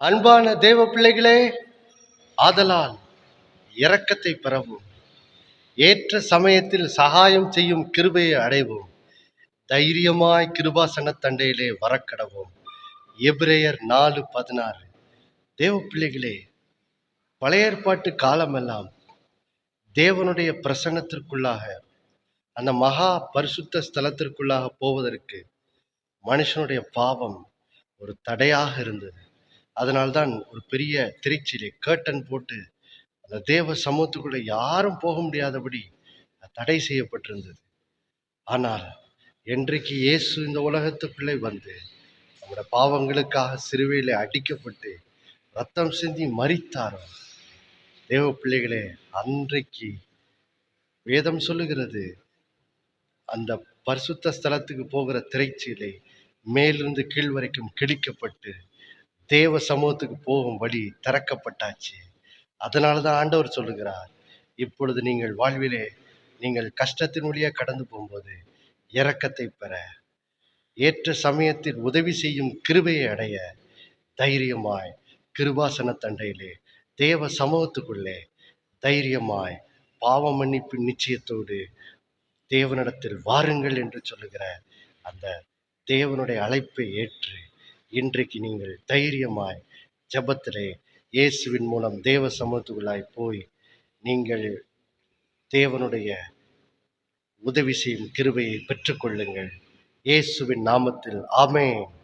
அன்பான தேவ பிள்ளைகளே ஆதலால் இரக்கத்தை பெறவும் ஏற்ற சமயத்தில் சகாயம் செய்யும் கிருபையை அடைவோம். தைரியமாய் கிருபாசன தண்டையிலே வரக்கடவோம். எபிரேயர் நாலு பதினாறு. தேவ பிள்ளைகளே பழைய ஏற்பாட்டு காலமெல்லாம் தேவனுடைய பிரசன்னத்திற்குள்ளாக அந்த மகா பரிசுத்த ஸ்தலத்திற்குள்ளாக போவதற்கு மனுஷனுடைய பாவம் ஒரு தடையாக இருந்தது. அதனால்தான் ஒரு பெரிய திருச்சியிலே கேட்டன் போட்டு அந்த தேவ சமூகத்துக்குள்ள யாரும் போக முடியாதபடி தடை செய்யப்பட்டிருந்தது. ஆனால் என்றைக்கு இயேசு இந்த உலகத்துக்குள்ளே வந்து நம்முடைய பாவங்களுக்காக சிறுவையில் அடிக்கப்பட்டு ரத்தம் சிந்தி மறித்தாரோ தேவ பிள்ளைகளே அன்றைக்கு வேதம் சொல்லுகிறது அந்த பரிசுத்த ஸ்தலத்துக்கு போகிற திரைச்சீலை மேலிருந்து கீழ் வரைக்கும் கிழிக்கப்பட்டு தேவ சமூகத்துக்கு போகும் வழி திறக்கப்பட்டாச்சு. அதனால தான் ஆண்டவர் சொல்லுகிறார் இப்பொழுது நீங்கள் வாழ்விலே நீங்கள் கஷ்டத்தின் வழியாக கடந்து போகும்போது இரக்கத்தை பெற ஏற்ற சமயத்தில் உதவி செய்யும் கிருபையை அடைய தைரியமாய் கிருபாசன தண்டையிலே தேவ சமூகத்துக்குள்ளே தைரியமாய் பாவ மன்னிப்பு நிச்சயத்தோடு தேவனிடத்தில் வாருங்கள் என்று சொல்லுகிற அந்த தேவனுடைய அழைப்பை ஏற்று இன்றைக்கு நீங்கள் தைரியமாய் ஜபத்திலே இயேசுவின் மூலம் தேவ சமூகத்துக்குள்ளாய் போய் நீங்கள் தேவனுடைய உதவி செய்யும் கிருபையை பெற்றுக்கொள்ளுங்கள். இயேசுவின் நாமத்தில் ஆமென்.